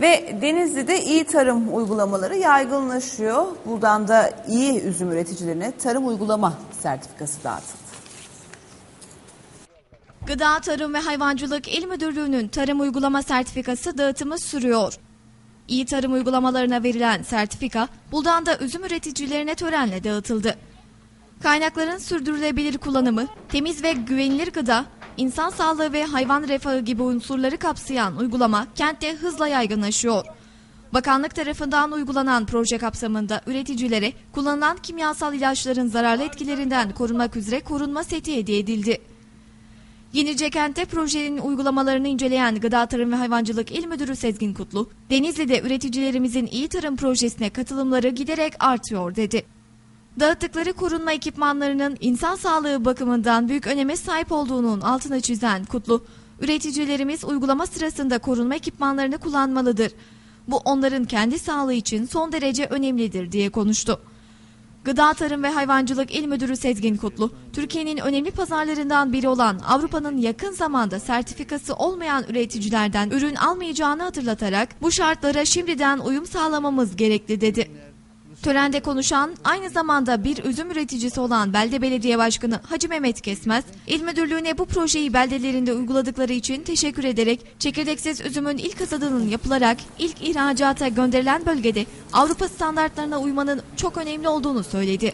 Ve Denizli'de iyi tarım uygulamaları yaygınlaşıyor. Buradan da iyi üzüm üreticilerine tarım uygulama sertifikası dağıtıldı. Gıda, Tarım ve Hayvancılık İl Müdürlüğü'nün tarım uygulama sertifikası dağıtımı sürüyor. İyi tarım uygulamalarına verilen sertifika, Buldan'da üzüm üreticilerine törenle dağıtıldı. Kaynakların sürdürülebilir kullanımı, temiz ve güvenilir gıda, insan sağlığı ve hayvan refahı gibi unsurları kapsayan uygulama kentte hızla yaygınlaşıyor. Bakanlık tarafından uygulanan proje kapsamında üreticilere kullanılan kimyasal ilaçların zararlı etkilerinden korunmak üzere korunma seti hediye edildi. Yenice Kent'te projenin uygulamalarını inceleyen Gıda Tarım ve Hayvancılık İl Müdürü Sezgin Kutlu, Denizli'de üreticilerimizin iyi tarım projesine katılımları giderek artıyor dedi. Dağıttıkları korunma ekipmanlarının insan sağlığı bakımından büyük öneme sahip olduğunun altını çizen Kutlu, üreticilerimiz uygulama sırasında korunma ekipmanlarını kullanmalıdır. Bu onların kendi sağlığı için son derece önemlidir diye konuştu. Gıda Tarım ve Hayvancılık İl Müdürü Sezgin Kutlu, Türkiye'nin önemli pazarlarından biri olan Avrupa'nın yakın zamanda sertifikası olmayan üreticilerden ürün almayacağını hatırlatarak bu şartlara şimdiden uyum sağlamamız gerekli dedi. Törende konuşan aynı zamanda bir üzüm üreticisi olan Belde Belediye Başkanı Hacı Mehmet Kesmez, İl Müdürlüğü'ne bu projeyi beldelerinde uyguladıkları için teşekkür ederek çekirdeksiz üzümün ilk hasadının yapılarak ilk ihracata gönderilen bölgede Avrupa standartlarına uymanın çok önemli olduğunu söyledi.